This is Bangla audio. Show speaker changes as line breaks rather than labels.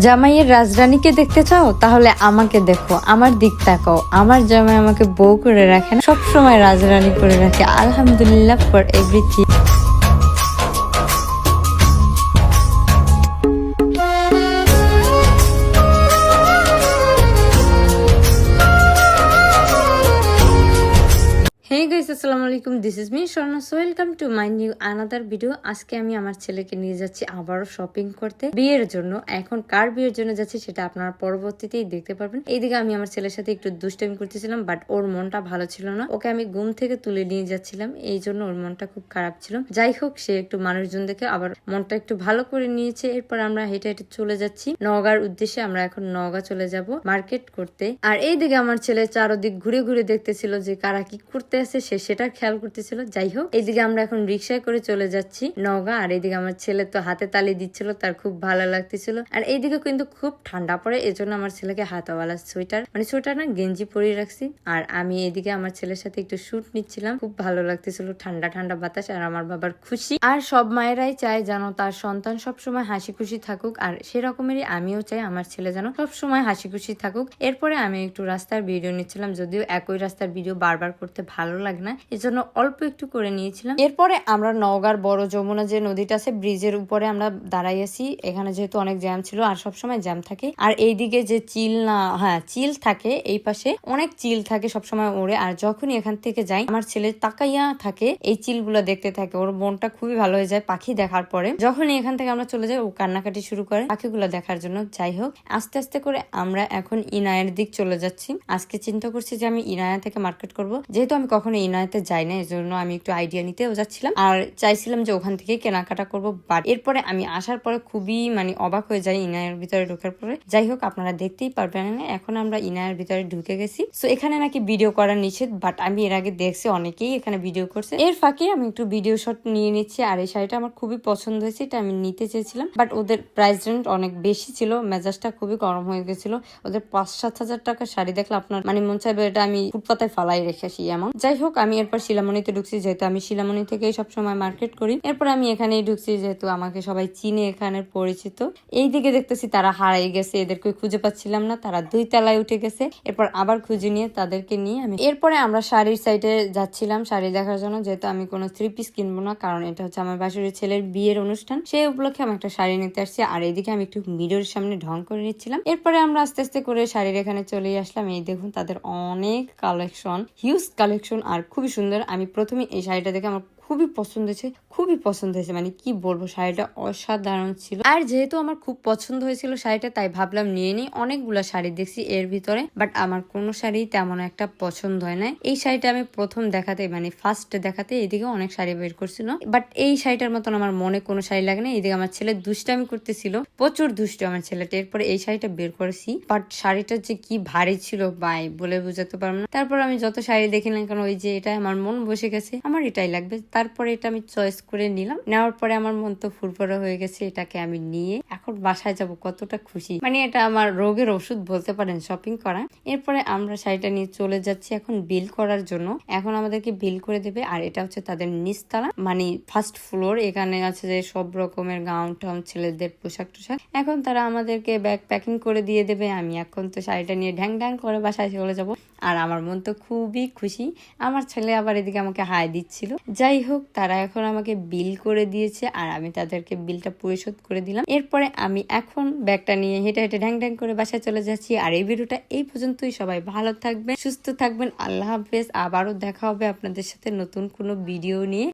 জামাইয়ের রাজরানীকে দেখতে চাও? তাহলে আমাকে দেখো, আমার দিক তাকাও। আমার জামাই আমাকে বউ করে রাখে না, সবসময় রাজরানী করে রাখে। আলহামদুলিল্লাহ ফর এভরিথিং আসসালামু আলাইকুম this is me Swarna so welcome to my new another video আজকে আমি আমার ছেলেকে নিয়ে যাচ্ছি আবারও শপিং করতে। বিয়ের জন্য, এখন কার বিয়ের জন্য যাচ্ছি সেটা আপনারা পরবর্তীতেই দেখতে পারবেন। এইদিকে আমি আমার ছেলের সাথে একটু দুষ্টামি করতেছিলাম বাট ওর মনটা ভালো ছিল না। ওকে আমি ঘুম থেকে তুলে নিয়ে যাচ্ছিলাম, এই জন্য ওর মনটা খুব খারাপ ছিল। যাই হোক, সে একটু মানুষজন দেখে আবার মনটা একটু ভালো করে নিয়েছে। এরপর আমরা হেঁটে হেঁটে চলে যাচ্ছি। নগার উদ্দেশ্যে আমরা এখন নগা চলে যাব মার্কেট করতে। আর এইদিকে আমার ছেলে চারদিক ঘুরে ঘুরে দেখতেছিল যে কারা কি করতে আছে সে সেটা খেয়াল করতেছিল। যাই হোক, এইদিকে আমরা এখন রিক্সায় করে চলে যাচ্ছি নগা আর এইদিকে আমার ছেলে তো হাতে তালি দিচ্ছিল, তার খুব ভালো লাগতেছিল। আর এইদিকে কিন্তু খুব ঠান্ডা পড়ে, এজন্য আমার ছেলেকে হাতাওয়ালা সোয়েটার মানে সোয়েটার না, গেঞ্জি পরিয়ে রাখছি। আর আমি এইদিকে আমার ছেলের সাথে একটু শুট নিচ্ছিলাম, খুব ভালো লাগতেছিল, ঠান্ডা ঠান্ডা বাতাস, আর আমার বাবার খুশি। আর সব মায়েরাই চায় যেন তার সন্তান সবসময় হাসি খুশি থাকুক, আর সেরকমেরই আমিও চাই আমার ছেলে যেন সবসময় হাসি খুশি থাকুক। এরপরে আমি একটু রাস্তার ভিডিও নিচ্ছিলাম, যদিও একই রাস্তার ভিডিও বারবার করতে ভালো লাগে না এজন্য অল্প একটু করে নিয়েছিলাম। এরপরে আমরা নওগাঁর বড় যমুনা যে নদীটা আছে, ব্রিজের উপরে আমরা দাঁড়াই এখানে যেহেতু অনেক জ্যাম ছিল, আর সবসময় জ্যাম থাকে। আর এইদিকে যে চিল না হ্যাঁ চিল থাকে, এই পাশে অনেক চিল থাকে সবসময় ওড়ে। আর যখনই এখান থেকে যাই, আমার ছেলে তাকাইয়া থাকে, এই চিলগুলো দেখতে থাকে। ওর মনটা খুবই ভালো হয়ে যায় পাখি দেখার পরে। যখনই এখান থেকে আমরা চলে যাই, ও কান্নাকাটি শুরু করে পাখিগুলো দেখার জন্য। যাই হোক, আস্তে আস্তে করে আমরা এখন ইনায়ের দিক চলে যাচ্ছি। আজকে চিন্তা করছি যে আমি ইনায়া থেকে মার্কেট করব। যেহেতু আমি কখনো ইনায়াতে যাই না, এজন্য আমি একটু আইডিয়া নিতেও যাচ্ছিলাম। আর চাইছিলাম যে ওখান থেকে কেনাকাটা করব বাট এরপরে আমি আসার পরে খুবই মানে অবাক হয়ে যাই ইনায়ের ভিতরে ঢোকার পরে। যাই হোক, আপনারা দেখতেই পারবেন। না এখন আমরা ইনায়ের ভিতরে ঢুকে গেছি। সো এখানে নাকি ভিডিও করা নিষেধ বাট আমি এর আগে দেখছি, অনেকেই এখানে ভিডিও করছে। এর ফাঁকে আমি একটু ভিডিও শট নিয়ে নিচ্ছি, আর এই শাড়িটা আমার খুবই পছন্দ হয়েছে, এটা আমি নিতে চেয়েছিলাম। বাট ওদের প্রাইস রেঞ্জ অনেক বেশি ছিল, মেজাজটা খুবই গরম হয়ে গেছিল। ওদের পাঁচ সাত হাজার টাকার শাড়ি দেখলে আপনার মানে মন চাইবে এটা আমি ফুটপাতায় ফালাই রেখে আসি, এমন। যাই হোক, আমি এরপর শিলামণিতে ঢুকছি, যেহেতু আমি শিলামণি থেকে সবসময় মার্কেট করি। এরপর আমি এখানেই ঢুকছি, যেহেতু আমাকে সবাই চিনে এখানে পরিচিত। এই দিকে দেখতেছি তারা হারাই গেছে, এদেরকে খুঁজে পাচ্ছিলাম না, তারা দুই তলায় উঠে গেছে। এরপর আবার খুঁজে নিয়ে তাদেরকে নিয়ে আমি এরপরে আমরা শাড়ির সাইডে যাচ্ছিলাম, শাড়ি দেখার জন্য। যেহেতু আমি কোনো থ্রি পিস কিনবো না, কারণ এটা হচ্ছে আমার বাসুরের ছেলের বিয়ের অনুষ্ঠান সেই উপলক্ষে আমি একটা শাড়ি নিতে আসছি। আর এইদিকে আমি একটু মিরর সামনে ঢং করে নিচ্ছিলাম। এরপরে আমরা আস্তে আস্তে করে শাড়ির এখানে চলে আসলাম। এই দেখুন, তাদের অনেক কালেকশন হিউজ কালেকশন আর খুবই সুন্দর। আমি প্রথমে এই শাড়িটা দেখে আমার খুবই পছন্দ হয়েছে, খুবই পছন্দ হয়েছে। মানে কি বলব, শাড়িটা অসাধারণ ছিল। আর যেহেতু আমার খুব পছন্দ হয়েছিল শাড়িটা, তাই ভাবলাম নিয়ে নিই। অনেকগুলা শাড়ি দেখছি এর ভিতরে, বাট আমার কোনো শাড়ি তেমন একটা পছন্দ হয় না এই শাড়িটা আমি প্রথম দেখাতে মানে ফার্স্ট দেখাতে এদিকে অনেক শাড়ি বের করছিল। বাট এই শাড়িটার মতন আমার মনে কোনো শাড়ি লাগে না এদিকে আমার ছেলে দুষ্টামি করতেছিল, প্রচুর দুষ্ট আমার ছেলেটা এরপরে এই শাড়িটা বের করেছি, বাট শাড়িটা যে কি ভারী ছিল বাই বলে বুঝাতে পারব না। তারপর আমি যত শাড়ি দেখিলাম কারণ ওই যে এটা আমার মন বসে গেছে, আমার এটাই লাগবে। তারপরে এটা আমি চয়েস করে নিলাম। নেওয়ার পরে আমার মন তো ফুরফুরা হয়ে গেছে, এটাকে আমি নিয়ে এখন বাসায় যাব, কতটা খুশি। মানে এটা আমার রোগের ওষুধ বলতে পারেন শপিং করা। এরপরে আমরা শাড়িটা নিয়ে চলে যাচ্ছি এখন বিল করার জন্য। এখন আমাদেরকে বিল করে দেবে, আর এটা হচ্ছে তাদের নিচতলা মানে ফার্স্ট ফ্লোর এখানে আছে যে সব রকমের গাউন টাউন ছেলেদের পোশাক টোশাক। এখন তারা আমাদেরকে ব্যাগ প্যাকিং করে দিয়ে দেবে। আমি এখন তো শাড়িটা নিয়ে ঢ্যাং ঢ্যাং করে বাসায় চলে যাব। আর আমার মন তো খুবই খুশি। আমার ছেলে আবার এদিকে আমাকে হাই দিচ্ছিল। যাই হোক, তারা এখন আমাকে বিল করে দিয়েছে আর আমি তাদেরকে বিলটা পরিশোধ করে দিলাম। এরপরে আমি এখন ব্যাগটা নিয়ে হেঁটে হেঁটে ঢ্যাং ঢ্যাং করে বাসায় চলে যাচ্ছি। আর এই ভিডিওটা এই পর্যন্তই। সবাই ভালো থাকবেন, সুস্থ থাকবেন। আল্লাহ হাফেজ। আবারও দেখা হবে আপনাদের সাথে নতুন কোনো ভিডিও নিয়ে।